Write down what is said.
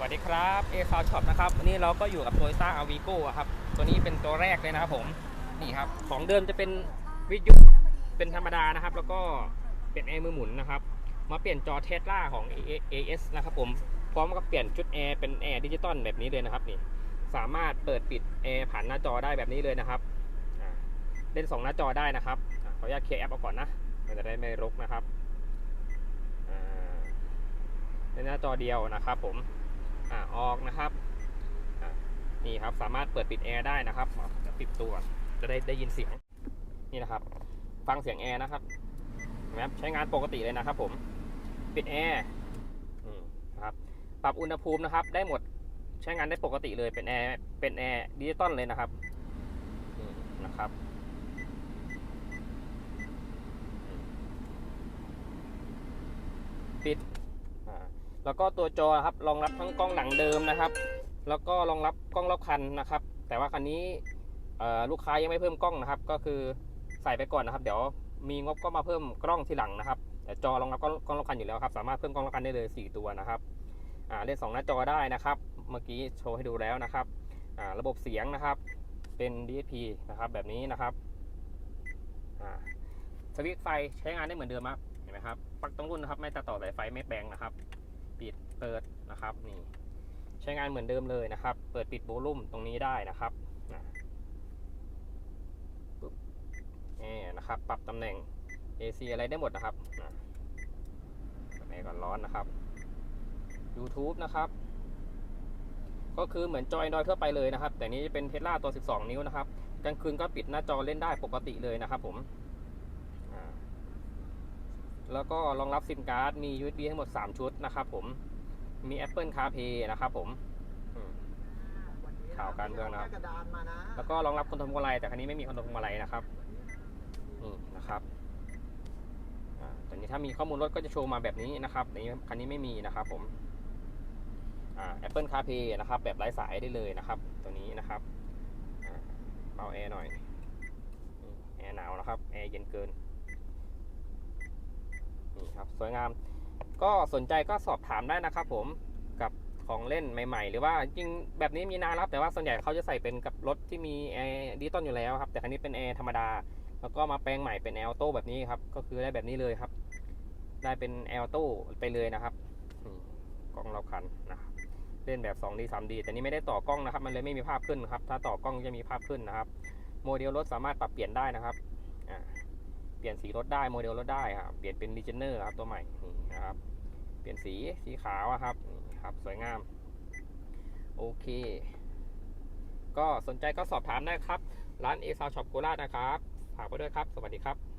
วัสดีครับเอคาวช็อปนะครับวันนี้เราก็อยู่กับ t o y ต้าอาวีโก้ครับ ตัวนี้เป็นตัวแรกเลยนะครับผม นี่ครับ ของเดิมจะเป็นวิทยุเป็นธรรมดานะครับ แล้วก็เป็นแอร์มือหมุนนะครับ มาเปลี่ยนจอเทสลาของ AS นะครับผม พร้อมกับเปลี่ยนชุดแอร์เป็นแอร์ดิจิตอลแบบนี้เลยนะครับนี่ สามารถเปิดปิดแอร์ผ่านหน้าจอได้แบบนี้เลยนะครับเล่นสองหน้าจอได้นะครับอขออนุญาตเคลียร์แอปเอาก่อนนะ มันจะได้ไม่รกนะครับอ่าเล่นหน้าจอเดียวนะครับผม อ่าออกนะครับนี่ครับสามารถเปิดปิดแอร์ได้นะครับจะปิดตัวจะได้ได้ยินเสียงนี่นะครับ ฟังเสียงแอร์นะครับนไหมครับใช้งานปกติเลยนะครับ ผมปิดแอร์นะครับปรับอุณหภูมินะครับ ได้หมดใช้งานได้ปกติเลยเป็นแอร์เป็นแอร์ดิจิตอลเลยนะครับนะครับปิด แล้วก็ตัวจอครับรองรับทั้งกล้องหลังเดิมนะครับ แล้วก็รองรับกล้องรอบคันนะครับ แต่ว่าคันนี้ลูกค้ายังไม่เพิ่มกล้องนะครับ ก็คือใส่ไปก่อนนะครับ เดี๋ยวมีงบก็มาเพิ่มกล้องทีหลังนะครับแต่จอรองรับกล้องรอบคันอยู่แล้วครับ สามารถเพิ่มกล้องรอบคันได้เลย 4 ตัวนะครับเล่น2หน้าจอได้นะครับ เมื่อกี้โชว์ให้ดูแล้วนะครับระบบเสียงนะครับ เป็น DSP นะครับ แบบนี้นะครับสวิตช์ไฟใช้งานได้เหมือนเดิมครับเห็นไหมครับปลั๊กตรงรุ่นนะครับ ไม่ตัดต่อสายไฟไม่แปลงนะครับ ปิดเปิดนะครับนี่ใช้งานเหมือนเดิมเลยนะครับ เปิดปิดโวลุ่มตรงนี้ได้นะครับนะปึ๊บนี่นะครับ ปรับตำแหน่ง AC อะไรได้หมดนะครับนะตำแหน่ก่อนร้อนนะครับ YouTube นะครับ ก็คือเหมือนจอย Android ทั่วไปเลยนะครับ แต่นี้จะเป็นเทสลาตัว 12 นิ้วนะครับกลางคืนก็ปิดหน้าจอเล่นได้ปกติเลยนะครับผม แล้วก็รองรับซิมการ์ดมี USB ทั้งหมด 3 ชุดนะครับผม มี Apple CarPlay นะครับผมอืมข่าวการเมืองนะครับกระดานมานะแล้วก็รองรับคอนโทรลพวงมาลัยแต่คันนี้ไม่มีคอนโทรลพวงมาลัยนะครับ นี่นะครับอ่าแต่นี้ถ้ามีข้อมูลรถก็จะโชว์มาแบบนี้นะครับแต่นี้คันนี้ไม่มีนะครับผมอ่า Apple CarPlay นะครับ แบบไร้สายได้เลยนะครับ ตัวนี้นะครับอ่าเบาแอร์หน่อยนี่แอร์หนาวนะครับ แอร์เย็นเกิน นี่ครับสวยงาม ก็สนใจก็สอบถามได้นะครับ ผมกับของเล่นใหม่ ๆ หรือว่าจริงแบบนี้มีนานแล้วแต่ว่าส่วนใหญ่เขาจะใส่เป็นกับรถที่มีแอร์ดิจิตอลอยู่แล้วครับ แต่คันนี้เป็นแอร์ธรรมดา แล้วก็มาแปลงใหม่เป็นแอร์โต้แบบนี้ครับก็คือได้แบบนี้เลยครับ ได้เป็นแอร์โต้ไปเลยนะครับกล้องรอบคันนะครับเล่นแบบ 2D 3D แต่นี้ไม่ได้ต่อกล้องนะครับ มันเลยไม่มีภาพขึ้นครับ ถ้าต่อกล้องจะมีภาพขึ้นนะครับ โมเดลรถสามารถปรับเปลี่ยนได้นะครับ เปลี่ยนสีรถได้โมเดลรถได้ครับเปลี่ยนเป็นลีเจนเนอร์ครับตัวใหม่นี่นะครับ เปลี่ยนสีสีขาวครับนี่ครับสวยงาม โอเค ก็สนใจก็สอบถามได้ครับ ร้านเอซาวช็อปโคราชนะครับ ฝากไว้ด้วยครับ สวัสดีครับ